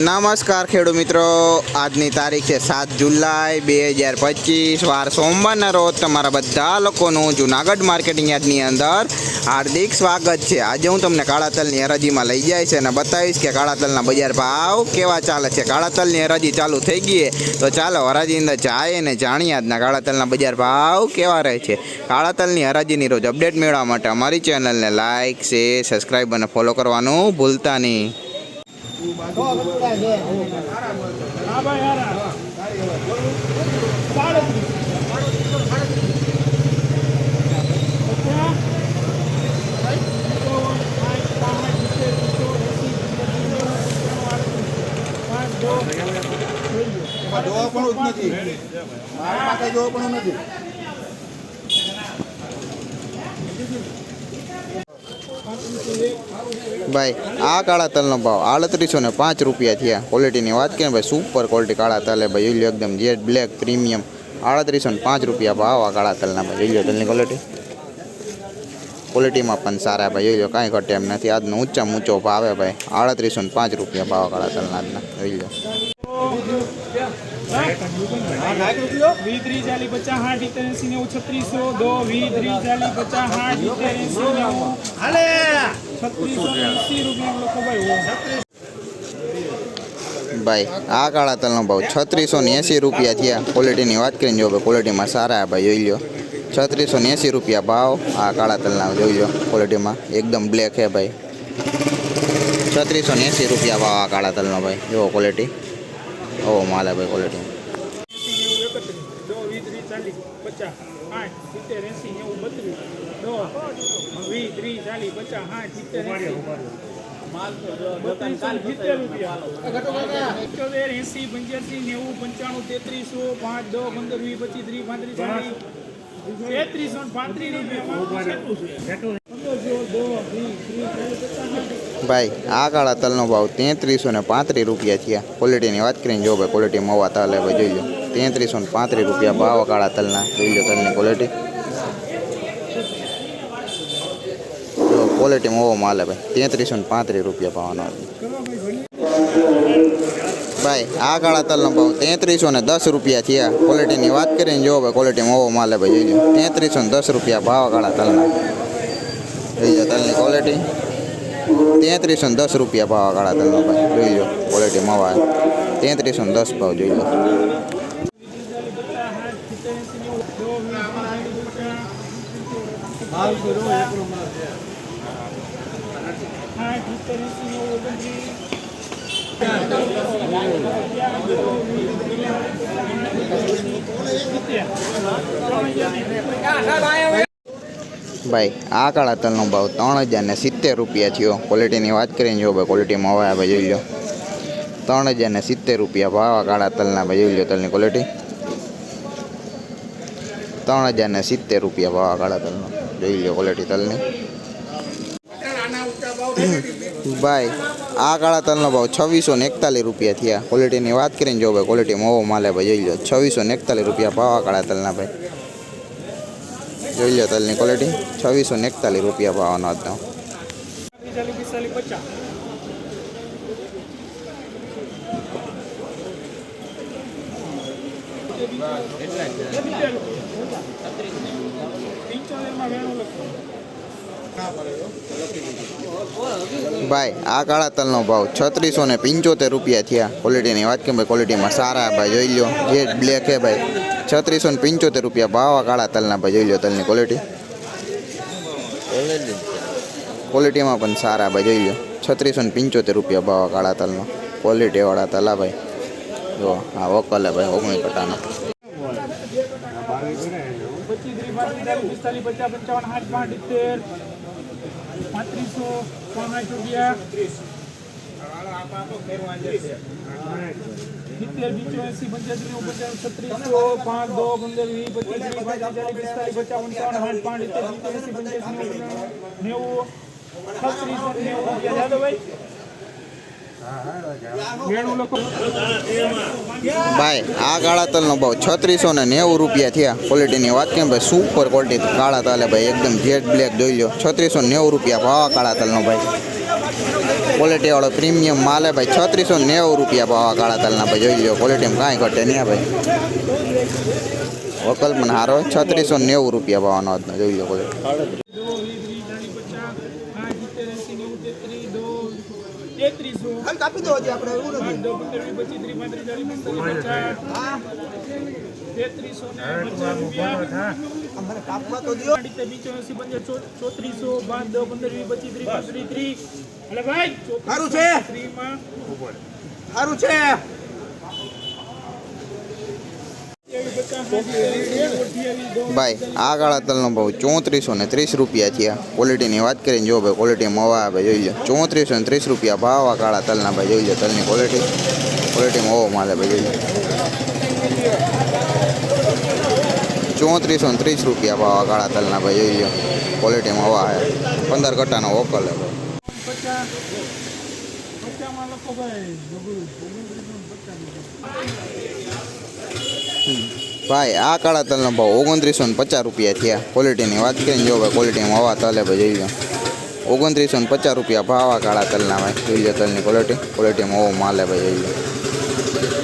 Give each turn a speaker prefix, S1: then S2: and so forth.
S1: નમસ્કાર ખેડૂત મિત્રો. આજની તારીખ છે સાત જુલાઈ બે હજાર પચીસ. વાર સોમવારના રોજ તમારા બધા લોકોનું જુનાગઢ માર્કેટિંગ યાર્ડની અંદર હાર્દિક સ્વાગત છે. આજે હું તમને કાળા તલની હરાજીમાં લઈ જાય છે અને બતાવીશ કે કાળા તલના બજાર ભાવ કેવા ચાલે છે. કાળા તલની હરાજી ચાલુ થઈ ગઈ તો ચાલો હરાજી અંદર જાય અને જાણીએ આજના કાળા તલના બજાર ભાવ કેવા રહે છે. કાળા તલની હરાજીની રોજ અપડેટ મેળવવા માટે અમારી ચેનલને લાઇક શેર સબસ્ક્રાઈબ અને ફોલો કરવાનું ભૂલતા નહીં.
S2: જોવા પણ નથી મારા પાસે જોવા પણ નથી.
S1: ભાઈ, આ કાળા તલનો ભાવ આડત્રીસો ને પાંચ રૂપિયા થયા. ક્વોલિટીની વાત કરીએ ભાઈ સુપર ક્વોલિટી કાળા તલ ભાઈ. જોઈ એકદમ જેટ બ્લેક પ્રીમિયમ આડત્રીસો ને પાંચ રૂપિયા ભાવ આ કાળા તલના ભાઈ. જોઈ તલની ક્વોલિટી ક્વોલિટીમાં પણ સારા ભાઈ. જોઈ લો, કાંઈ ઘટે એમ નથી. આજનો ઊંચામાં ઊંચો ભાવે ભાઈ. આડત્રીસો ને પાંચ રૂપિયા ભાવ કાળા તલના જોઈ લો.
S3: વી ત્રીસ ચાલી પચાસ આઠ ઇતેર એસી નેવું છત્રીસો દો વી ત્રીસ ચાલી પચાસ આઠ ઇતેર એસી નેવું છત્રીસો ને એસી રૂપિયા લોકો ભાઈ
S1: ભાઈ આ કાળા તલનો ભાવ છત્રીસો ને એંસી રૂપિયા થયા. ક્વોલિટીની વાત કરીને જો ભાઈ ક્વોલિટીમાં સારા હે ભાઈ, જોઈ લો છત્રીસો ને એંસી રૂપિયા ભાવ આ કાળા તલના, જોઈ લો ક્વોલિટીમાં એકદમ બ્લેક હે ભાઈ. છત્રીસો ને એંસી રૂપિયા ભાવ આ કાળા તલનો ભાઈ. જુઓ ક્વોલિટી ઓવો માલ હે ભાઈ ક્વોલિટી
S3: દો વી ત્રીસ ચાલી પચાસ આઠ સિત્તેર એસી નેવું બત્રીસ દસ વીસ ત્રીસ ચાલીસ પચાસ આઠ સિત્તેર એસી. પંચ્યાસી નેવું પંચાણું તેત્રીસો પાંચ દો પંદર વીસ પચીસ ત્રીસ પાંત્રીસ ચાલીસ. તેત્રીસો પાંત્રીસ ચાલીસ
S1: ભાઈ આ કાળા તલનો ભાવ તેત્રીસો ને પાંત્રીસ રૂપિયા થયા ક્વોલિટીની વાત કરીને જો ભાઈ ક્વોલિટી મવા તલ ભાઈ જોઈ લો તેત્રીસો ને પાંત્રીસ રૂપિયા ભાવ કાળા તલના જોઈ તલની ક્વોલિટી જો ક્વોલિટીમાં માલ ભાઈ, તેત્રીસો ને પાંત્રીસ રૂપિયા ભાવનો ભાઈ, આ કાળા તલનો ભાવ તેત્રીસો ને દસ રૂપિયા થયા. ક્વોલિટીની વાત કરીને જો ભાઈ ક્વોલિટીમાં ઓવો માલે ભાઈ, જોઈ લો. તેત્રીસો ને દસ રૂપિયા ભાવ કાળા તલના. જોઈ લો તલની ક્વોલિટી તેત્રીસો ને દસ રૂપિયા ભાવ કાળા તલનો ભાઈ, જોઈ લો ક્વોલિટી મવા તેત્રીસો ને દસ ભાવ, જોઈ લો. ભાઈ, આ કાળા તલનો ભાવ ત્રણ હજાર ને સિત્તેર રૂપિયા થયો. ક્વોલિટીની વાત કરીને જો ભાઈ ક્વોલિટીમાં હવે આપણે જોઈ લો. ત્રણ હજાર ને સિત્તેર રૂપિયા ભાવ આ કાળા તલના ભાઈ, જોઈ લો તલની ક્વોલિટી ત્રણ હજાર ને સિત્તેર રૂપિયા ભાવ આ કાળા તલનો. જોઈ લો ક્વોલિટી તલની. ભાઈ, આ કાળા તલનો ભાવ છવ્વીસો ને એકતાલીસ રૂપિયા થયા. ક્વોલિટીની વાત કરીને જો ભાઈ ક્વોલિટી મોવો માલે ભાઈ, જોઈ લો છવ્વીસો ને એકતાલીસ રૂપિયા ભાવ આ કાળા તલના ભાઈ. જોઈ લો તલની ક્વોલિટી છવ્વીસો ને એકતાલીસ રૂપિયા ભાવનો આજનો
S3: ચાલીસ
S1: ભાઈ, આ કાળા તલનો ભાવ છત્રીસો ને પંચોતેર રૂપિયા થયા ક્વોલિટીની વાત કે ભાઈ ક્વોલિટીમાં સારા ભાઈ, જોઈ લો જે બ્લેક હે ભાઈ, છત્રીસો ને પંચોતેર રૂપિયા ભાવ આ કાળા તલના ભાઈ, જોઈ લો તલની ક્વોલિટી ક્વોલિટીમાં પણ સારા ભાઈ, જોઈ લો છત્રીસો ને પંચોતેર રૂપિયા ભાવ આ કાળા તલનો. ક્વોલિટીવાળા તલા ભાઈ. જો, આ વકલ હે ભાઈ ઓગણી કટાનો
S3: પચીસ ત્રીસ પાંત્રીસ ચાલીસ પિસ્તાલીસ પચાસ પંચાવન આઠ પાંચ ઇત્તેર પાંત્રીસો પાંચ રૂપિયા સિત્તેર પંચ્યાસી પચાસ છત્રીસો પાંચ દો પંદર વીસ પચીસ પંચાવન સાઠ પાંચ ઇત્તેર પંચ્યાસી નેવું છત્રીસો નેવું રૂપિયા લખો
S1: ભાઈ આ કાળા તલનો ભાવ છત્રીસો ને નેવું રૂપિયા થયા. ક્વોલિટીની વાત કેમ ભાઈ? સુપર ક્વોલિટી કાળા તલે ભાઈ. એકદમ જેટ બ્લેક જોઈ લો છત્રીસો નેવું રૂપિયા ભાવ કાળા તલનો ભાઈ. ક્વોલિટીવાળો પ્રીમિયમ માલ ભાઈ. છત્રીસો નેવું રૂપિયા ભાવ કાળા તલના ભાઈ. જોઈ લો ક્વોલિટીમાં કાંઈ ઘટે નહીં ભાઈ. વકલ પણ સારો છત્રીસો નેવું રૂપિયા ભાવનો જોઈ લો ક્વોલિટી
S3: પચીસ દો પાંત્રીસ ત્રીસ એટલે ભાઈ
S2: સારું છે. સારું છે.
S1: ભાઈ આ કાળા તલનો ભાવ ચોત્રીસો ને ત્રીસ રૂપિયા થયા. ક્વોલિટીની વાત કરીને જો ભાઈ ક્વોલિટીમાં હવા આવે, જોઈ લો. ચોત્રીસો ને ત્રીસ રૂપિયા ભાવ આ કાળા તલના ભાઈ, જોઈ લો તલની ક્વોલિટી ક્વોલિટીમાં હવો માલે ભાઈ, જોઈ લો. ચોત્રીસો ને ત્રીસ રૂપિયા ભાવ આ કાળા તલના ભાઈ, જોઈ લો. ક્વોલિટીમાં હવા આવે. પંદર કટ્ટાનો વોકલ હે ભાઈ.
S3: પચાસ પચાસમાં લખો ભાઈ
S1: ભાઈ, આ કાળા તલનો ભાવ ઓગણત્રીસો ને પચાસ રૂપિયા થયા. ક્વોલિટીની વાત કરીને જો ભાઈ ક્વોલિટીમાં હવા તલે ભાઈ, જોઈ લો. ઓગણત્રીસો ને પચાસ રૂપિયા ભાવ આ કાળા તલના ભાઈ, જોઈ લો તલની ક્વોલિટી ક્વોલિટીમાં હવો માલે ભાઈ, જોઈ લો.